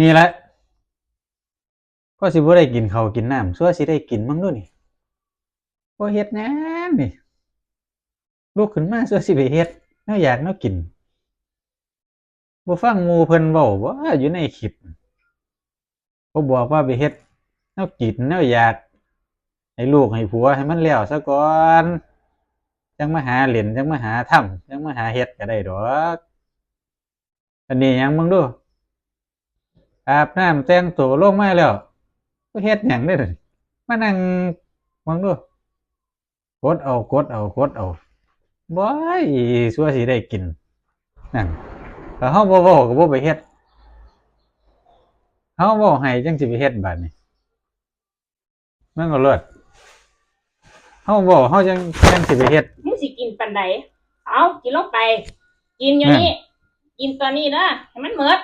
นี่แหละก็สิบ่ได้กินเขากินน้ำซัวสิได้กินมั้งด้วยนี่บ่เฮ็ดหยังนี่ลุกขึ้นมาซัวสิไปเฮ็ดแนวอยากแนวกินบ่ฟังมูเพิ่นเว้าบ่อยู่ในคลิปบ่บอกว่าไปเฮ็ดแนวกินแนวอยากให้ลูกให้ผัวให้มันแล้วซะก่อนจังมาหาเล่นจังมาหาทำจังมาหาเฮ็ดก็ได้ดอกอันนี้ยังมึงดู อาบน้ำแต่งตัวลงมาแล้วก็เฮ็ดหยังได้อนี่มานั่งมองดูกดเอากดเอากดเอาบ่ยสัวสิได้กินนั่นถ้าเฮาบ่เว้าก็บ่ไปเฮ็ดเฮาเว้าให้จังสิไปเฮ็ดบัดนี้มันก็เลิศเฮาเว้าเฮาจังจังสิไปเฮ็ดมึงสิกินปันใดเอากินลงไป กินอยู่นี่กินตอนนี้นะให้มันเหมิด